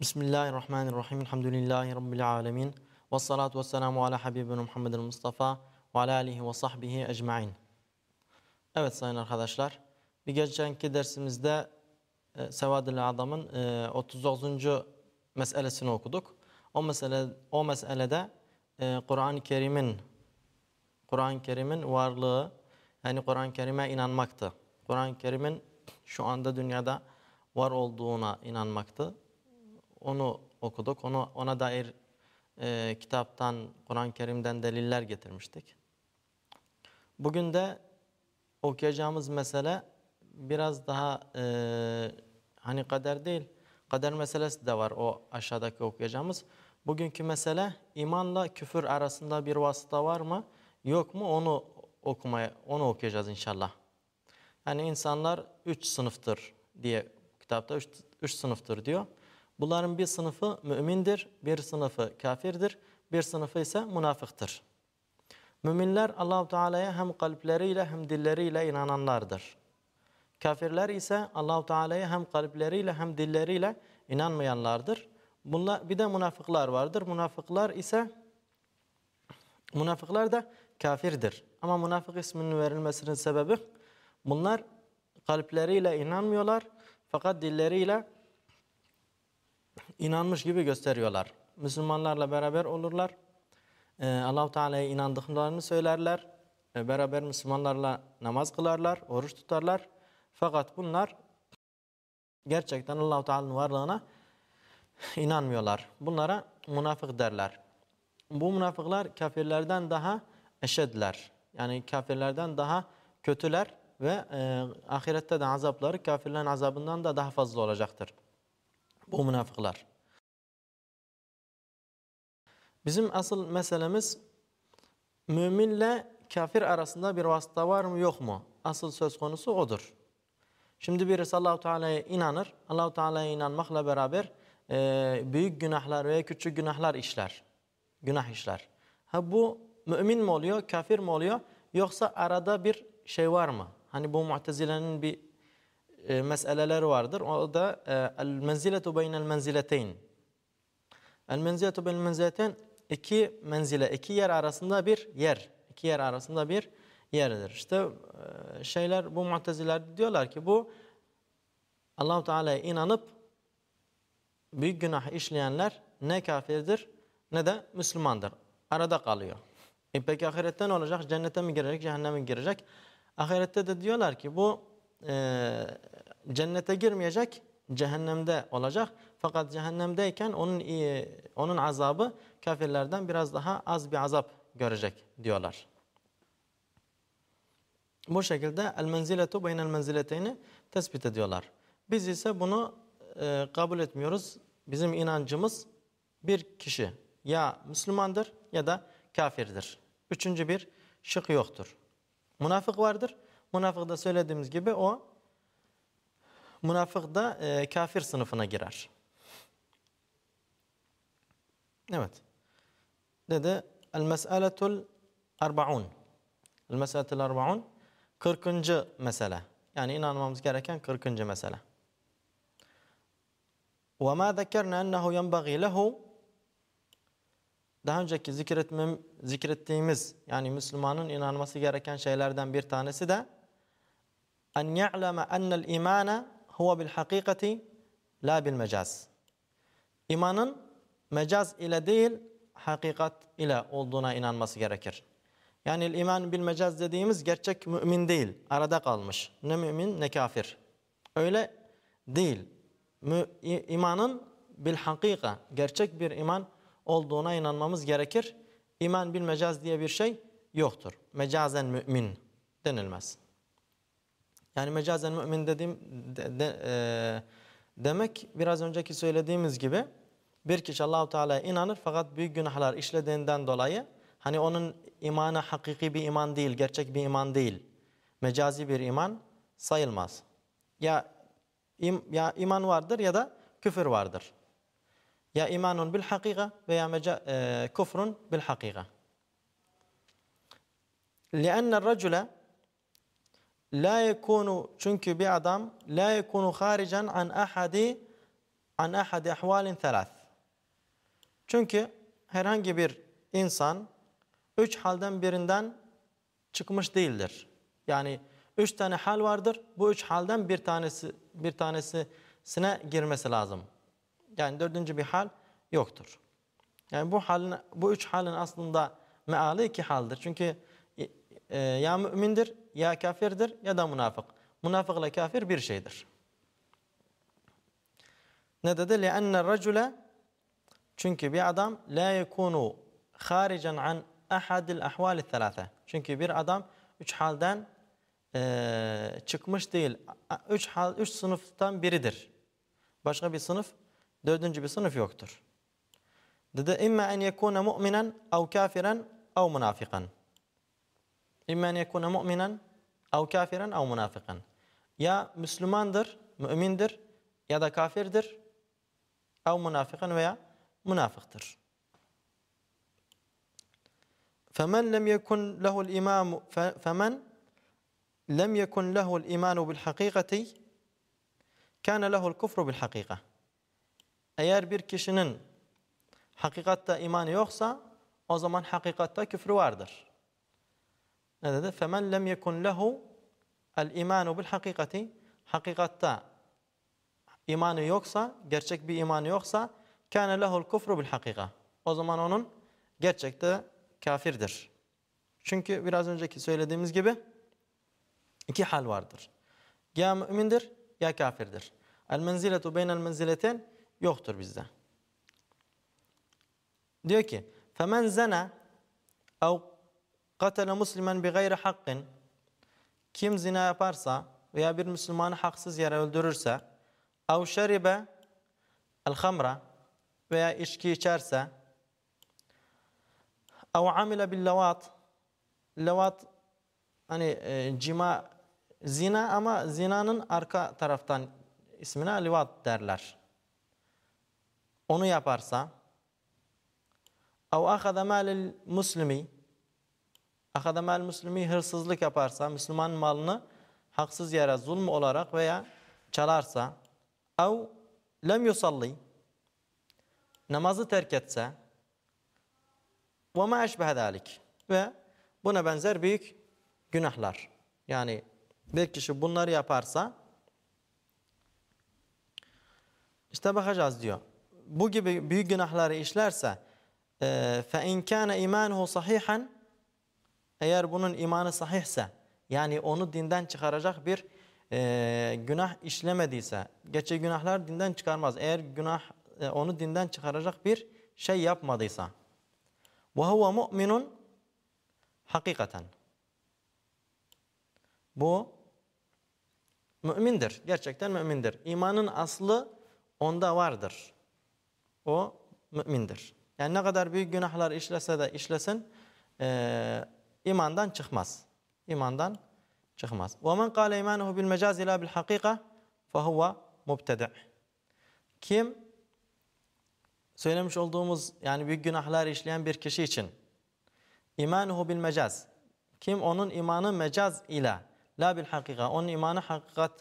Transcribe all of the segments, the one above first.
Bismillahirrahmanirrahim. Elhamdülillahi Rabbil alemin. Ve salatu ve selamu ala Habibina Muhammedin Mustafa ve ala alihi ve sahbihi ecma'in. Evet sayın arkadaşlar. Bir geçenki dersimizde e, Sevadil Adam'ın e, 39. meselesini okuduk. O mesele o meselede e, Kur'an-ı Kerim'in Kur'an-ı Kerim'in varlığı yani Kur'an-ı Kerim'e inanmaktı. Kur'an-ı Kerim'in şu anda dünyada var olduğuna inanmaktı. Onu okuduk. Onu ona dair e, kitaptan, Kur'an-ı Kerim'den deliller getirmiştik. Bugün de okuyacağımız mesele biraz daha e, hani kader değil, kader meselesi de var o aşağıdaki okuyacağımız. Bugünkü mesele imanla küfür arasında bir vasıta var mı, yok mu onu okumaya, onu okuyacağız inşallah. Yani insanlar üç sınıftır diye kitapta üç, üç sınıftır diyor. Bunların bir sınıfı mümindir, bir sınıfı kafirdir, bir sınıfı ise münafıktır. Müminler Allahu Teala'ya hem kalpleriyle hem dilleriyle inananlardır. Kafirler ise Allahu Teala'ya hem kalpleriyle hem dilleriyle inanmayanlardır. Bunlar bir de münafıklar vardır. Münafıklar ise münafıklar da kafirdir. Ama münafık isminin verilmesinin sebebi bunlar kalpleriyle inanmıyorlar fakat dilleriyle inanmış gibi gösteriyorlar. Müslümanlarla beraber olurlar. Ee, Allah-u Teala'ya inandıklarını söylerler. Beraber Müslümanlarla namaz kılarlar, oruç tutarlar. Fakat bunlar gerçekten Allah-u Teala'nın varlığına inanmıyorlar. Bunlara münafık derler. Bu münafıklar kafirlerden daha eşedler. Yani kafirlerden daha kötüler ve e, ahirette de azapları kafirlerin azabından da daha fazla olacaktır. Bu münafıklar. Bizim asıl meselemiz müminle kafir arasında bir vasıta var mı yok mu? Asıl söz konusu odur. Şimdi birisi Allahu Teala'ya inanır. Allahu Teala'ya inanmakla beraber e, büyük günahlar veya küçük günahlar işler. Günah işler. Ha bu mümin mi oluyor, kafir mi oluyor? Yoksa arada bir şey var mı? Hani bu mutezilenin bir e, meseleleri vardır. O da e, el menziletu beynel menzileteyn. El menziletu beynel menzileteyn iki menzile, iki yer arasında bir yer. iki yer arasında bir yerdir. İşte e, şeyler bu muteziler diyorlar ki bu Allahu Teala'ya inanıp büyük günah işleyenler ne kafirdir ne de Müslümandır. Arada kalıyor. E peki ahirette ne olacak? Cennete mi girecek, cehenneme mi girecek? Ahirette de diyorlar ki bu e, cennete girmeyecek, cehennemde olacak. Fakat cehennemdeyken onun iyi, onun azabı kafirlerden biraz daha az bir azap görecek diyorlar. Bu şekilde el menziletu beynel menzileteyni tespit ediyorlar. Biz ise bunu e, kabul etmiyoruz. Bizim inancımız bir kişi ya Müslümandır ya da kafirdir. Üçüncü bir şık yoktur. Münafık vardır. Münafık da söylediğimiz gibi o münafık da e, kafir sınıfına girer. Evet. Dedi el mes'eletul arbaun. El mes'eletul arbaun 40. mesele. Yani inanmamız gereken 40. mesele. Ve ma zekerna ennehu yenbagî lehu daha önceki zikretmem, zikrettiğimiz yani Müslümanın inanması gereken şeylerden bir tanesi de en ya'leme ennel imana huve bil hakikati la bil mecaz. İmanın mecaz ile değil hakikat ile olduğuna inanması gerekir. Yani iman bil mecaz dediğimiz gerçek mümin değil. Arada kalmış. Ne mümin ne kafir. Öyle değil. İmanın bil hakika gerçek bir iman olduğuna inanmamız gerekir. İman bil mecaz diye bir şey yoktur. Mecazen mümin denilmez. Yani mecazen mümin dediğim de, de, e, demek biraz önceki söylediğimiz gibi bir kişi Allahu Teala'ya inanır fakat büyük günahlar işlediğinden dolayı hani onun imanı hakiki bir iman değil, gerçek bir iman değil. Mecazi bir iman sayılmaz. Ya im, ya iman vardır ya da küfür vardır. Ya imanun bil hakika veya meca, e, kufrun bil hakika. لأن الرجل La yekunu çünkü bir adam la yekunu harican an ahadi an ahadi ahvalin thalath. Çünkü herhangi bir insan üç halden birinden çıkmış değildir. Yani üç tane hal vardır. Bu üç halden bir tanesi bir tanesine girmesi lazım. Yani dördüncü bir hal yoktur. Yani bu halin, bu üç halin aslında meali iki haldir. Çünkü e, ya mümindir, ya kafirdir ya da münafık. Münafıkla kafir bir şeydir. Ne dedi? لِأَنَّ الرَّجُلَ Çünkü bir adam la yekunu haricen an ahadil ahvali thalâfe. Çünkü bir adam üç halden e, çıkmış değil. Üç, hal, üç sınıftan biridir. Başka bir sınıf, dördüncü bir sınıf yoktur. Dedi imma en yekuna mu'minen إما أن يكون مؤمنا أو كافرا أو منافقا. يا مسلمان در مؤمن در يا دا كافر در أو منافقا ويا منافق در. فمن لم يكن له الإمام فمن لم يكن له الإيمان بالحقيقة كان له الكفر بالحقيقة. أيار bir kişinin إيمان يخصى yoksa o zaman hakikatte küfür. Ne dedi? Femen lem yekun lehu el imanu bil hakikati hakikatta imanı yoksa, gerçek bir imanı yoksa kâne lehul kufru bil hakika. O zaman onun gerçekte kafirdir. Çünkü biraz önceki söylediğimiz gibi iki hal vardır. Ya mümindir ya kafirdir. El menziletu beynel menzileten yoktur bizde. Diyor ki: "Femen zana ev Katele muslimen bi gayri. Kim zina yaparsa veya bir Müslümanı haksız yere öldürürse av şeribe el veya içki içerse av amile bil levat levat hani e, cima zina ama zinanın arka taraftan ismine livat derler. Onu yaparsa av ahada malil muslimi Akada mal muslimi hırsızlık yaparsa, Müslüman malını haksız yere zulm olarak veya çalarsa, ev lem yusalli, namazı terk etse, ve ma eşbehe dalik ve buna benzer büyük günahlar. Yani bir kişi bunları yaparsa, işte bakacağız diyor. Bu gibi büyük günahları işlerse, فَاِنْ كَانَ اِمَانُهُ صَحِيحًا Eğer bunun imanı sahihse, yani onu dinden çıkaracak bir e, günah işlemediyse, geçe günahlar dinden çıkarmaz. Eğer günah e, onu dinden çıkaracak bir şey yapmadıysa, وَهُوَ مُؤْمِنٌ Hakikaten. Bu mümindir. Gerçekten mümindir. İmanın aslı onda vardır. O mümindir. Yani ne kadar büyük günahlar işlese de işlesin e, imandan çıkmaz. İmandan çıkmaz. وَمَنْ قَالَ اِمَانُهُ بِالْمَجَازِ لَا بِالْحَقِيقَ فَهُوَ مُبْتَدِعْ Kim söylemiş olduğumuz yani büyük günahlar işleyen bir kişi için imanuhu bil mecaz kim onun imanı mecaz ile la bil hakika onun imanı hakikat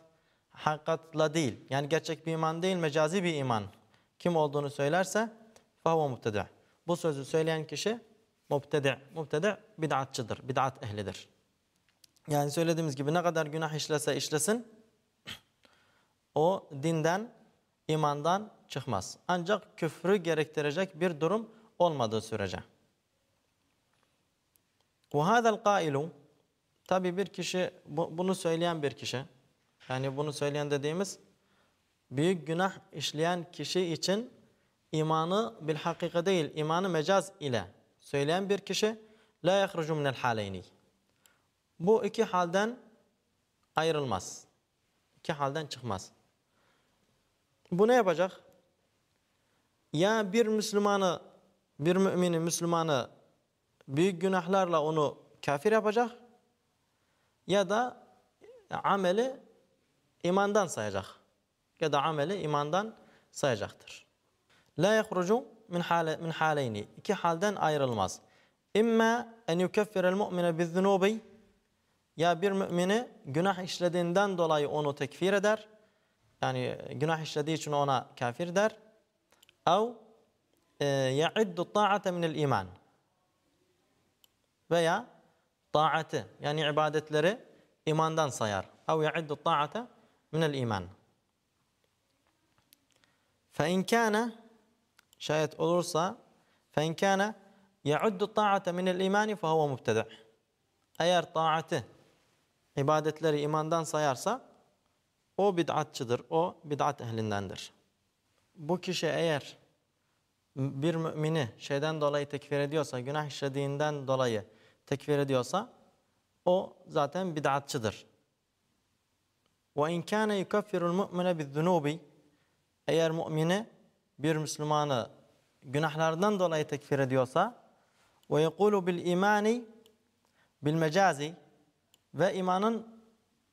hakikatla değil yani gerçek bir iman değil mecazi bir iman kim olduğunu söylerse fahuve mubtedi. Bu sözü söyleyen kişi mubtedi. Mubtedi bid'atçıdır, bid'at ehlidir. Yani söylediğimiz gibi ne kadar günah işlese işlesin o dinden, imandan çıkmaz. Ancak küfrü gerektirecek bir durum olmadığı sürece. وَهَذَا الْقَائِلُ Tabi bir kişi, bunu söyleyen bir kişi, yani bunu söyleyen dediğimiz büyük günah işleyen kişi için imanı bil hakika değil, imanı mecaz ile söyleyen bir kişi la yahrucu minel haleyni. Bu iki halden ayrılmaz. İki halden çıkmaz. Bu ne yapacak? Ya bir Müslümanı, bir mümini Müslümanı büyük günahlarla onu kafir yapacak ya da ameli imandan sayacak. Ya da ameli imandan sayacaktır. La yahrucu min hale min haleyni. İki halden ayrılmaz. İmma en yukeffirel mu'mine bizzunubi ya bir mümini günah işlediğinden dolayı onu tekfir eder yani günah işlediği için ona kafir der. Ev e, ya'iddu ta'ate minel iman. Veya taatı yani ibadetleri imandan sayar. Ev ya'iddu ta'ate minel iman. İn kana şayet olursa ya'uddu ta'ate minel imani fe huve mubtedi'. Eğer taatı ibadetleri imandan sayarsa o bid'atçıdır. O bid'at ehlindendir. Bu kişi eğer bir mümini şeyden dolayı tekfir ediyorsa, günah işlediğinden dolayı tekfir ediyorsa o zaten bid'atçıdır. İn kana yukaffiru'l mu'mine bi'z-zunubi eğer mümini bir Müslümanı günahlardan dolayı tekfir ediyorsa ve yekulu bil imani bil mecazi ve imanın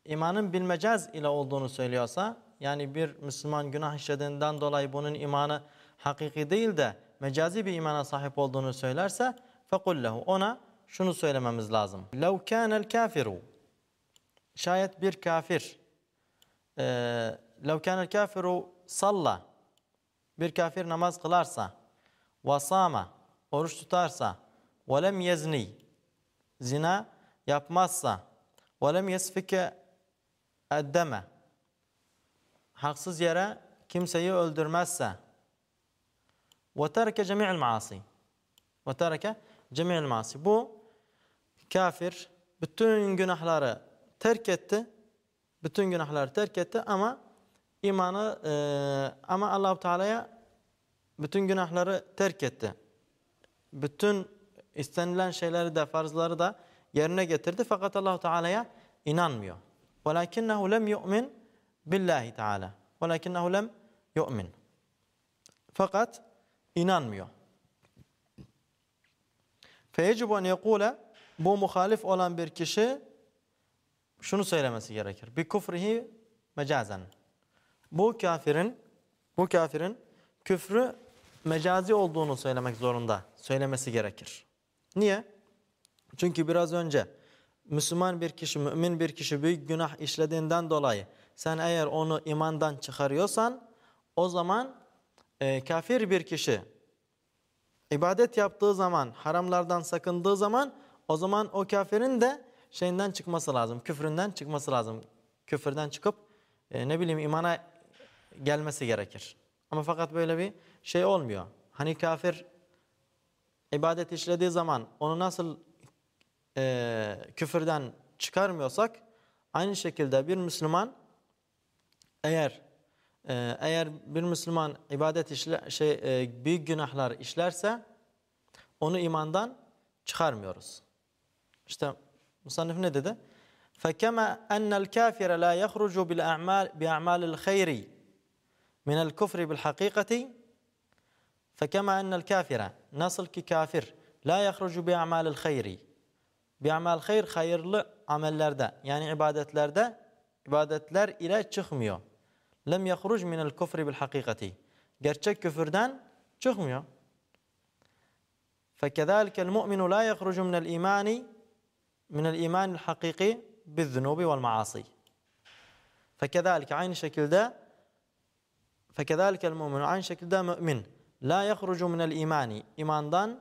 imanın bil mecaz ile olduğunu söylüyorsa yani bir Müslüman günah işlediğinden dolayı bunun imanı hakiki değil de mecazi bir imana sahip olduğunu söylerse fekullehu ona şunu söylememiz lazım. Lev kânel kafiru şayet bir kafir lev kânel kafiru salla bir kafir namaz kılarsa vasama oruç tutarsa ve lem yezni zina yapmazsa ve lem yesfike eddeme haksız yere kimseyi öldürmezse ve terke cemi'il maasi ve terke cemi'il maasi bu kafir bütün günahları terk etti bütün günahları terk etti ama imanı e, ama Allahu Teala'ya bütün günahları terk etti. Bütün istenilen şeyleri de farzları da yerine getirdi fakat Allahu Teala'ya inanmıyor. Velakinnehu lem yu'min billahi Teala. Velakinnehu lem yu'min. Fakat inanmıyor. Feyecibu en yekule bu muhalif olan bir kişi şunu söylemesi gerekir. Bi kufrihi mecazen. Bu kafirin bu kafirin küfrü mecazi olduğunu söylemek zorunda. Söylemesi gerekir. Niye? Çünkü biraz önce Müslüman bir kişi, mümin bir kişi büyük günah işlediğinden dolayı sen eğer onu imandan çıkarıyorsan o zaman e, kafir bir kişi ibadet yaptığı zaman, haramlardan sakındığı zaman o zaman o kafirin de şeyinden çıkması lazım, küfründen çıkması lazım. Küfürden çıkıp e, ne bileyim imana gelmesi gerekir. Ama fakat böyle bir şey olmuyor. Hani kafir ibadet işlediği zaman onu nasıl e, küfürden çıkarmıyorsak aynı şekilde bir Müslüman eğer e, eğer bir Müslüman ibadet işle, şey e, büyük günahlar işlerse onu imandan çıkarmıyoruz. İşte musannif ne dedi? فَكَمَا أَنَّ الْكَافِرَ لَا يَخْرُجُ بِأَعْمَالِ الْخَيْرِ من الكفر بالحقيقة فكما أن الكافر نصل ككافر لا يخرج بأعمال الخير بأعمال الخير خير عمل لردا يعني عبادة لردا عبادة لر إلى تشخميو لم يخرج من الكفر بالحقيقة gerçek küfürden çıkmıyor. فكذلك المؤمن لا يخرج من الإيمان من الإيمان الحقيقي بالذنوب والمعاصي. فكذلك عين شكل şekilde فكذلك المؤمن aynı şekilde mümin La yahrucu minel imani. İmandan,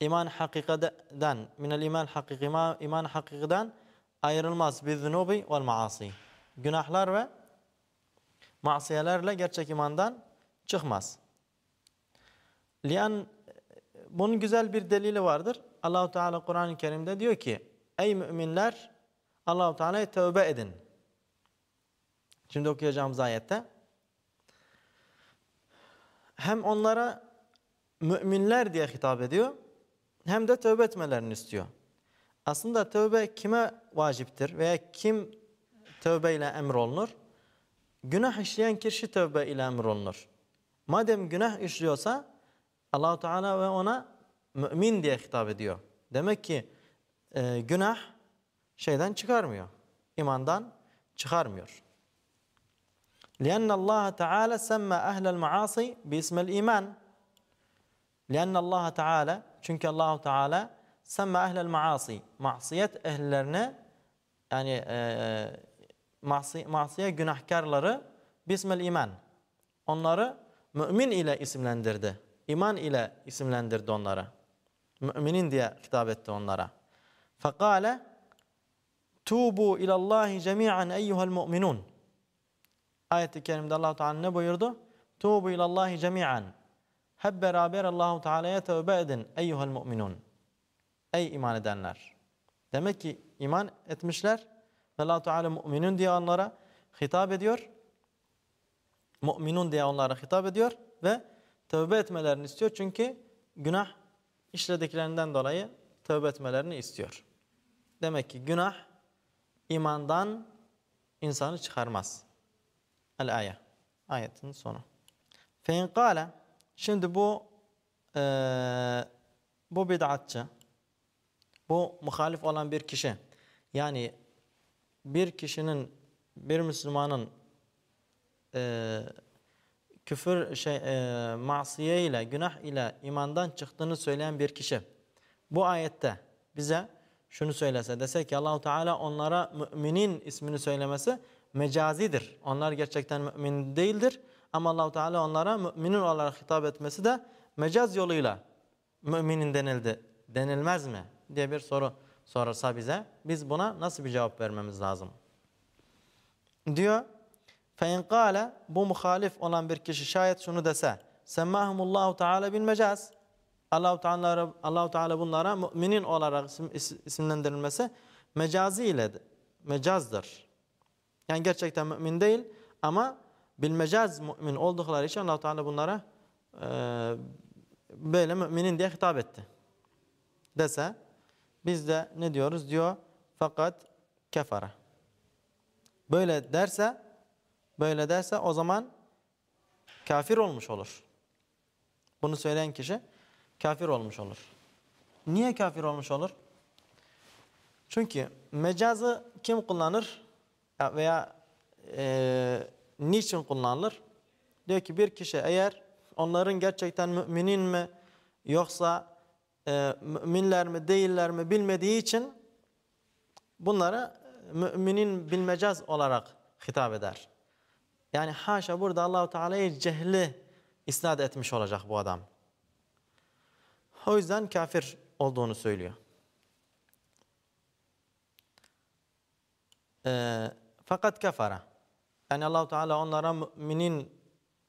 iman hakikaten, minel iman hakiki, iman hakikiden ayrılmaz. Bizzunubi vel maasi. Günahlar ve masiyelerle gerçek imandan çıkmaz. Lian bunun güzel bir delili vardır. Allahu Teala Kur'an-ı Kerim'de diyor ki: "Ey müminler, Allahu Teala'ya tövbe edin." Şimdi okuyacağımız ayette hem onlara müminler diye hitap ediyor hem de tövbe etmelerini istiyor. Aslında tövbe kime vaciptir veya kim tövbe ile emrolunur? Günah işleyen kişi tövbe ile emrolunur. Madem günah işliyorsa Allahu Teala ve ona mümin diye hitap ediyor. Demek ki e, günah şeyden çıkarmıyor. imandan çıkarmıyor. لأن الله تعالى سمى أهل المعاصي باسم الإيمان لأن الله تعالى çünkü Allah Teala semme ehlel maasi masiyet ehlilerine yani e, masi, masiye günahkarları bismel iman. Onları mümin ile isimlendirdi. İman ile isimlendirdi onları. Müminin diye hitap etti onlara. Fekale Tubu ilallahi cemi'an eyyuhel mu'minun. Ayet-i kerimde Allah Teala ne buyurdu? Tubu ilallahi cemi'an. Hep beraber Allahu Teala'ya tövbe edin eyyuhel mu'minun. Ey iman edenler. Demek ki iman etmişler ve Allah Teala mu'minun diye onlara hitap ediyor. Mu'minun diye onlara hitap ediyor ve tövbe etmelerini istiyor. Çünkü günah işlediklerinden dolayı tövbe etmelerini istiyor. Demek ki günah imandan insanı çıkarmaz. El-aya. Ayetin sonu. Fein kâle Şimdi bu e, bu bid'atçı bu muhalif olan bir kişi yani bir kişinin bir Müslümanın e, küfür şey e, masiye ile günah ile imandan çıktığını söyleyen bir kişi bu ayette bize şunu söylese dese ki Allahu Teala onlara müminin ismini söylemesi mecazidir. Onlar gerçekten mümin değildir ama Allahu Teala onlara müminin olarak hitap etmesi de mecaz yoluyla müminin denildi. Denilmez mi? diye bir soru sorarsa bize biz buna nasıl bir cevap vermemiz lazım? Diyor فَاِنْ قَالَ Bu muhalif olan bir kişi şayet şunu dese سَمَّهُمُ Teala bil mecaz Allah-u Teala, Allah Teala bunlara müminin olarak isim, isimlendirilmesi mecazi ile mecazdır. yani gerçekten mümin değil ama bil mecaz mümin oldukları için Allah Teala bunlara e, böyle müminin diye hitap etti. Dese biz de ne diyoruz? Diyor fakat kefara. Böyle derse böyle derse o zaman kafir olmuş olur. Bunu söyleyen kişi kafir olmuş olur. Niye kafir olmuş olur? Çünkü mecazı kim kullanır veya e, niçin kullanılır? Diyor ki bir kişi eğer onların gerçekten müminin mi yoksa e, müminler mi değiller mi bilmediği için bunları müminin bilmecaz olarak hitap eder. Yani haşa burada Allahu Teala'yı cehli isnat etmiş olacak bu adam. O yüzden kafir olduğunu söylüyor. Ee, fakat kafara. Yani Allahu Teala onlara müminin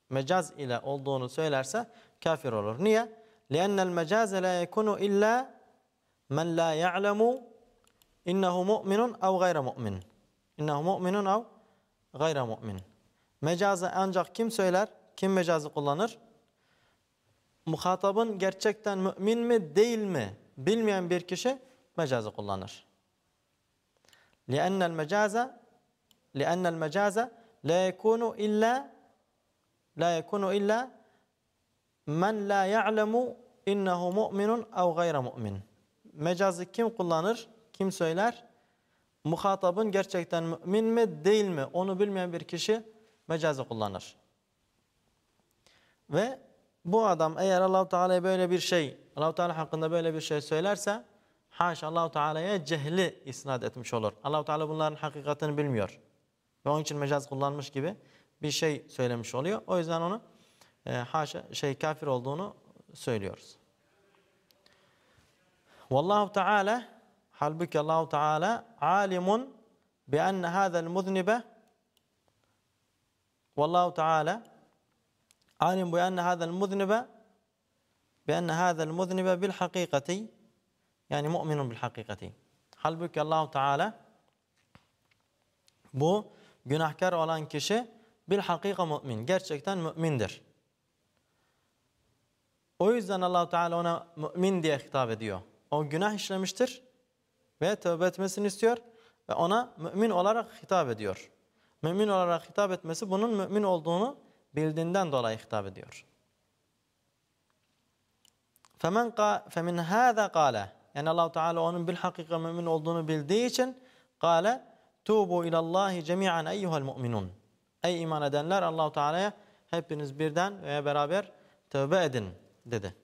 mecaz ile olduğunu söylerse kafir olur. Niye? لأن المجاز لا يكون إلا من لا يعلم إنه مؤمن أو غير مؤمن. إنه مؤمن أو غير مؤمن. Mecazı ancak kim söyler? Kim mecazı kullanır? Muhatabın gerçekten mümin mi değil mi bilmeyen bir kişi mecazı kullanır. لأن المجاز لأن المجاز لا يكون إلا لا يكون إلا men la ya'lemu innehu mu'minun ev gayra mu'min. Mecazı kim kullanır? Kim söyler? Muhatabın gerçekten mümin mi değil mi? Onu bilmeyen bir kişi mecazı kullanır. Ve bu adam eğer Allahu Teala'ya böyle bir şey, Allahu Teala hakkında böyle bir şey söylerse haşa Allahu Teala'ya cehli isnat etmiş olur. Allahu Teala bunların hakikatini bilmiyor. Ve onun için mecaz kullanmış gibi bir şey söylemiş oluyor. O yüzden onu e, haşa şey kafir olduğunu söylüyoruz. Vallahu Teala halbuki Allahu Teala alimun bi enne hadzal muznibe Vallahu Teala alim bi enne hadzal muznibe bi enne hadzal muznibe bil hakikati yani mu'minun bil hakikati. Halbuki Allahu Teala bu günahkar olan kişi bil hakika mümin. Gerçekten mümindir. O yüzden Allahu Teala ona mümin diye hitap ediyor. O günah işlemiştir ve tövbe etmesini istiyor ve ona mümin olarak hitap ediyor. Mümin olarak hitap etmesi bunun mümin olduğunu bildiğinden dolayı hitap ediyor. Femen femin hâzâ kâle yani Allahu Teala onun bil hakika mümin olduğunu bildiği için kâle tubu ilallahi cemi'an eyyuhel mu'minun. Ey iman edenler Allahu Teala'ya hepiniz birden veya beraber tövbe edin dedi.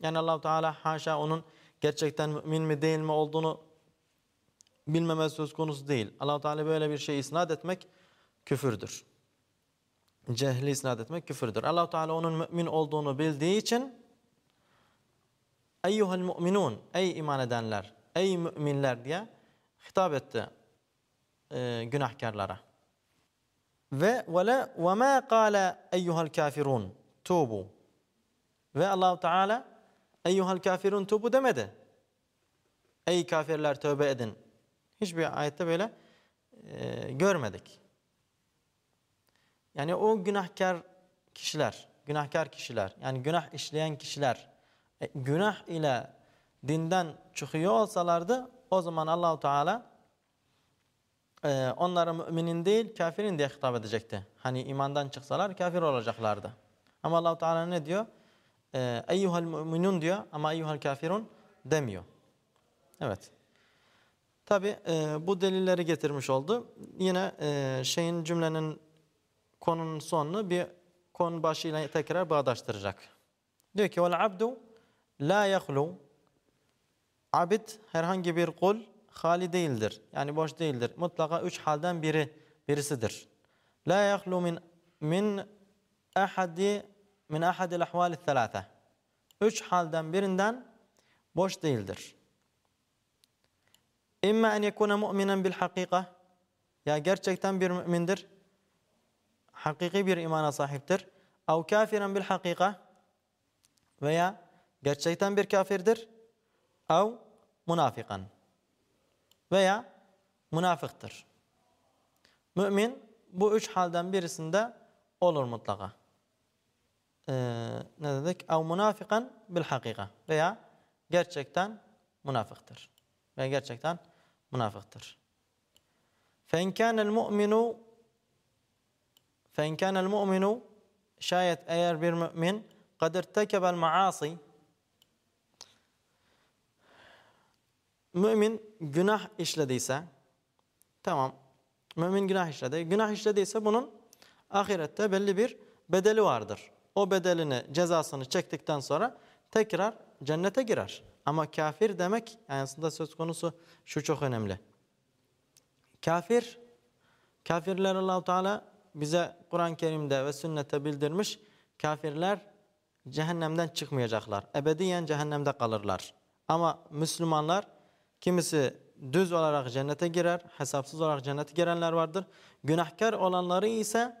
Yani Allahu Teala haşa onun gerçekten mümin mi değil mi olduğunu bilmemesi söz konusu değil. Allahu Teala böyle bir şey isnat etmek küfürdür. cehli isnat etmek küfürdür. allah Teala onun mümin olduğunu bildiği için eyyuhel mu'minun ey iman edenler ey müminler diye hitap etti e, günahkarlara. Ve vele ve ma qala eyyuhel kafirun tubu. Ve Allah Teala eyyuhel kafirun tubu demedi. Ey kafirler tövbe edin. Hiçbir ayette böyle e, görmedik. Yani o günahkar kişiler, günahkar kişiler, yani günah işleyen kişiler e, günah ile dinden çıkıyor olsalardı o zaman Allahu Teala e, onlara müminin değil kafirin diye hitap edecekti. Hani imandan çıksalar kafir olacaklardı. Ama Allahu Teala ne diyor? E, eyyuhel müminun diyor ama eyyuhel kafirun demiyor. Evet. Tabi e, bu delilleri getirmiş oldu. Yine e, şeyin cümlenin konunun sonunu bir konu başıyla tekrar bağdaştıracak. Diyor ki vel abdu la yahlu abid herhangi bir kul hali değildir. Yani boş değildir. Mutlaka üç halden biri birisidir. La yahlu min min ahadi min ahadil ahvali thalâthe. Üç halden birinden boş değildir. İmma en yekune mu'minen bil hakika. Ya gerçekten bir mümindir. Hakiki bir imana sahiptir. Av kafiren bil hakika. Veya gerçekten bir kafirdir. Av munafikan Veya münafıktır. Mümin bu üç halden birisinde olur mutlaka. Ee, ne dedik? Av munafikan bil hakika. Veya gerçekten münafıktır ve gerçekten münafıktır. فَاِنْ كَانَ الْمُؤْمِنُ فَاِنْ كَانَ الْمُؤْمِنُ şayet eğer bir mümin قَدْ ارْتَكَبَ الْمَعَاصِي Mümin günah işlediyse tamam mümin günah işledi. Günah işlediyse bunun ahirette belli bir bedeli vardır. O bedelini cezasını çektikten sonra tekrar cennete girer. Ama kafir demek yani aslında söz konusu şu çok önemli. Kafir, kafirler Allahu Teala bize Kur'an-ı Kerim'de ve sünnette bildirmiş. Kafirler cehennemden çıkmayacaklar. Ebediyen cehennemde kalırlar. Ama Müslümanlar kimisi düz olarak cennete girer, hesapsız olarak cennete girenler vardır. Günahkar olanları ise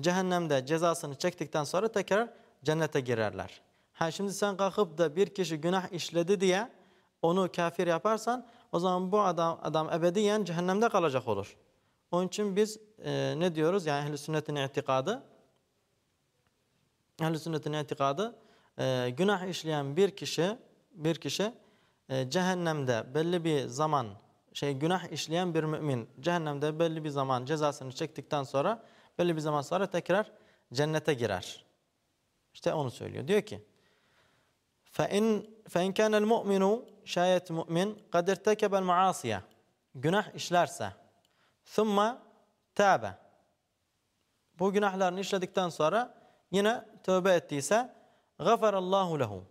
cehennemde cezasını çektikten sonra tekrar cennete girerler. Ha şimdi sen kalkıp da bir kişi günah işledi diye onu kafir yaparsan o zaman bu adam adam ebediyen cehennemde kalacak olur. Onun için biz e, ne diyoruz? Yani ehl sünnetin itikadı ehl sünnetin itikadı e, günah işleyen bir kişi bir kişi e, cehennemde belli bir zaman şey günah işleyen bir mümin cehennemde belli bir zaman cezasını çektikten sonra belli bir zaman sonra tekrar cennete girer. İşte onu söylüyor. Diyor ki: "Fein fein kana muminu şayet mümin kad irtekebe maasiye günah işlerse thumma tabe bu günahlarını işledikten sonra yine tövbe ettiyse gafarallahu lehu.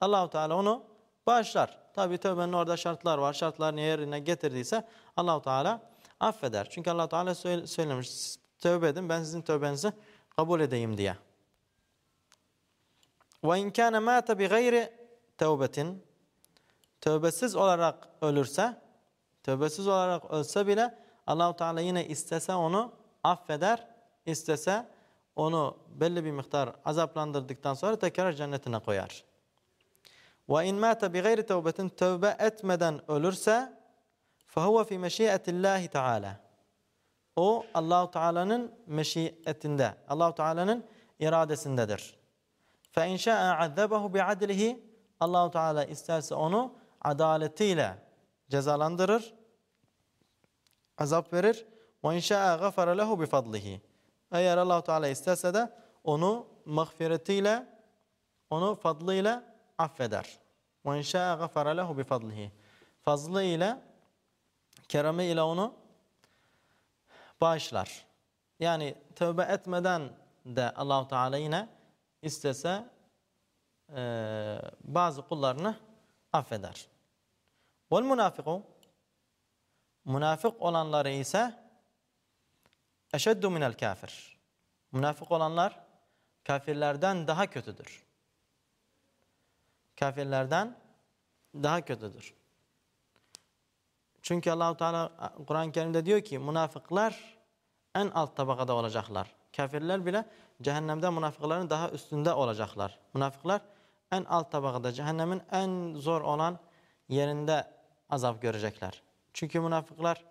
Allahu Teala onu bağışlar. Tabi tövbenin orada şartlar var. Şartlarını yerine getirdiyse Allahu Teala affeder. Çünkü Allahu Teala söylemiş tövbe edin ben sizin tövbenizi kabul edeyim diye. Ve in kana mata bi gayri tevbetin tövbesiz olarak ölürse tövbesiz olarak ölse bile Allahu Teala yine istese onu affeder, istese onu belli bir miktar azaplandırdıktan sonra tekrar cennetine koyar. Ve in mâte bi gayri tevbetin tövbe etmeden ölürse fehuve fi meşiyetillahi teala. O Allahu Teala'nın meşiyetinde, Allahu Teala'nın iradesindedir. Fe in şa'a azzabahu bi adlihi Allahu Teala isterse onu adaletiyle cezalandırır, azap verir. Ve in şa'a gafara lehu bi fadlihi. Eğer Allahu Teala isterse de onu mağfiretiyle, onu fadlıyla affeder. وَاِنْ شَاءَ غَفَرَ لَهُ بِفَضْلِهِ Fazlı ile, keremi ile onu bağışlar. Yani tövbe etmeden de Allahu Teala yine istese e, bazı kullarını affeder. Vel münafiku münafık olanları ise eşeddu minel kafir. Münafık olanlar kafirlerden daha kötüdür. Kafirlerden daha kötüdür. Çünkü Allahu Teala Kur'an-ı Kerim'de diyor ki münafıklar en alt tabakada olacaklar. Kafirler bile cehennemde münafıkların daha üstünde olacaklar. Münafıklar en alt tabakada cehennemin en zor olan yerinde azap görecekler. Çünkü münafıklar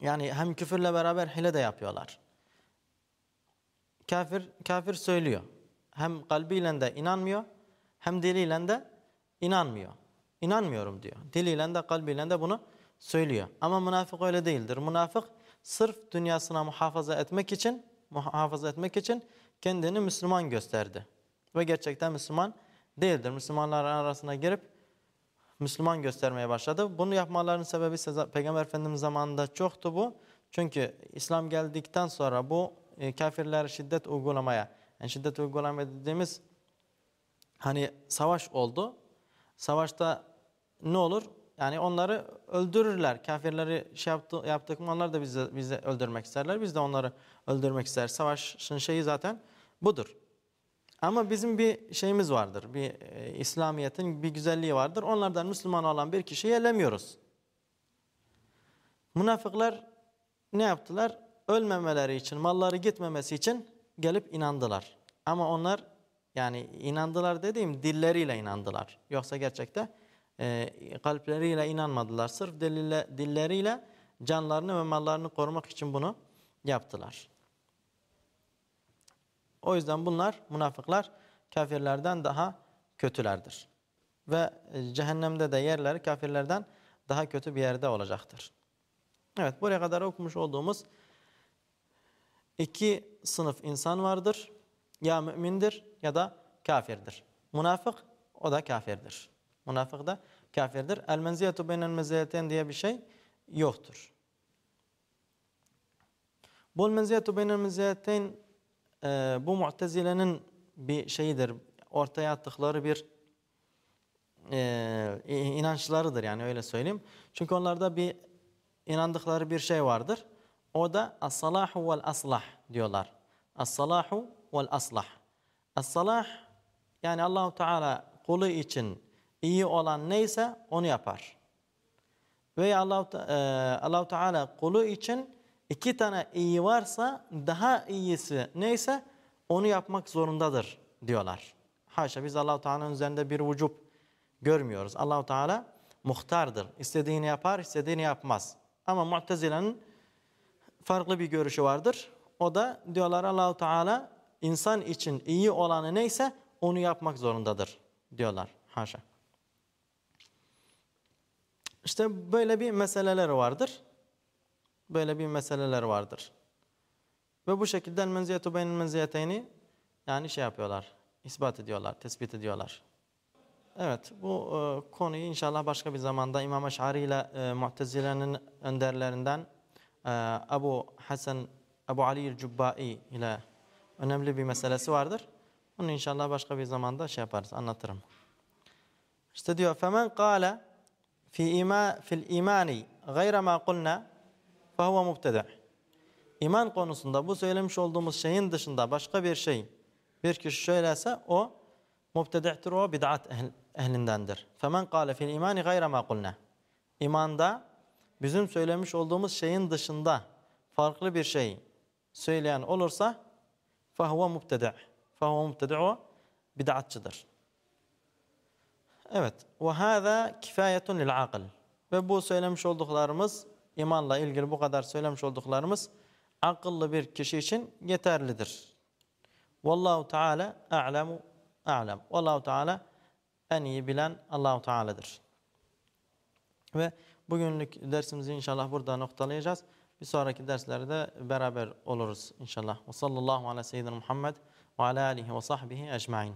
yani hem küfürle beraber hile de yapıyorlar. Kafir kafir söylüyor. Hem kalbiyle de inanmıyor, hem diliyle de inanmıyor. İnanmıyorum diyor. Diliyle de kalbiyle de bunu söylüyor. Ama münafık öyle değildir. Münafık sırf dünyasına muhafaza etmek için muhafaza etmek için kendini Müslüman gösterdi. Ve gerçekten Müslüman değildir. Müslümanlar arasına girip Müslüman göstermeye başladı. Bunu yapmalarının sebebi Peygamber Efendimiz zamanında çoktu bu. Çünkü İslam geldikten sonra bu e, kafirler şiddet uygulamaya, yani şiddet uygulamaya dediğimiz hani savaş oldu. Savaşta ne olur? Yani onları öldürürler. Kafirleri şey yaptı, yaptık mı onlar da bizi, bizi öldürmek isterler. Biz de onları öldürmek ister. Savaşın şeyi zaten budur. Ama bizim bir şeyimiz vardır. Bir e, İslamiyet'in bir güzelliği vardır. Onlardan Müslüman olan bir kişiyi elemiyoruz. Münafıklar ne yaptılar? Ölmemeleri için, malları gitmemesi için gelip inandılar. Ama onlar yani inandılar dediğim dilleriyle inandılar. Yoksa gerçekte e, kalpleriyle inanmadılar. Sırf dille, dilleriyle canlarını ve mallarını korumak için bunu yaptılar. O yüzden bunlar münafıklar kafirlerden daha kötülerdir. Ve e, cehennemde de yerleri kafirlerden daha kötü bir yerde olacaktır. Evet buraya kadar okumuş olduğumuz iki sınıf insan vardır. Ya mümindir ya da kafirdir. Münafık o da kafirdir. Münafık da kafirdir. El menziyetu beynel menziyeten diye bir şey yoktur. Bu menziyetu beynel menziyeten e, bu mutezilenin bir şeyidir. Ortaya attıkları bir e, inançlarıdır yani öyle söyleyeyim. Çünkü onlarda bir inandıkları bir şey vardır. O da as-salahu vel aslah diyorlar. As-salahu vel aslah. As-salah yani Allahu Teala kulu için iyi olan neyse onu yapar. Ve Allahu e, Allah Teala kulu için iki tane iyi varsa daha iyisi neyse onu yapmak zorundadır diyorlar. Haşa biz Allahu Teala'nın üzerinde bir vücub görmüyoruz. Allahu Teala muhtardır. İstediğini yapar, istediğini yapmaz. Ama Mu'tezile'nin farklı bir görüşü vardır. O da diyorlar Allahu Teala insan için iyi olanı neyse onu yapmak zorundadır diyorlar. Haşa. İşte böyle bir meseleler vardır. Böyle bir meseleler vardır. Ve bu şekilde menziyetu beynel menziyeteyni yani şey yapıyorlar, ispat ediyorlar, tespit ediyorlar. Evet, bu e, konuyu inşallah başka bir zamanda İmam Eş'ari ile e, Mu'tezile'nin önderlerinden e, Abu Hasan, Abu Ali Cubbai ile önemli bir meselesi vardır. Onu inşallah başka bir zamanda şey yaparız, anlatırım. İşte diyor, فَمَنْ قَالَ fi ima fil imani gayra ma kulna fehuve mubteda. İman konusunda bu söylemiş olduğumuz şeyin dışında başka bir şey bir kişi söylerse o mubtedi'tir o bid'at ehlindendir. Femen kâle fil imani gayra ma kulna. İmanda bizim söylemiş olduğumuz şeyin dışında farklı bir şey söyleyen olursa fehuve mubtedi'. Fehuve mubtedi' o bid'atçıdır. Evet. Ve hâzâ kifâyetun lil akıl. Ve bu söylemiş olduklarımız, imanla ilgili bu kadar söylemiş olduklarımız akıllı bir kişi için yeterlidir. Vallahu Teala a'lemu a'lem. Vallahu Teala en iyi bilen Allahu Teala'dır. Ve bugünlük dersimizi inşallah burada noktalayacağız. Bir sonraki derslerde beraber oluruz inşallah. Ve sallallahu ala seyyidina Muhammed ve ala alihi ve sahbihi ecmain.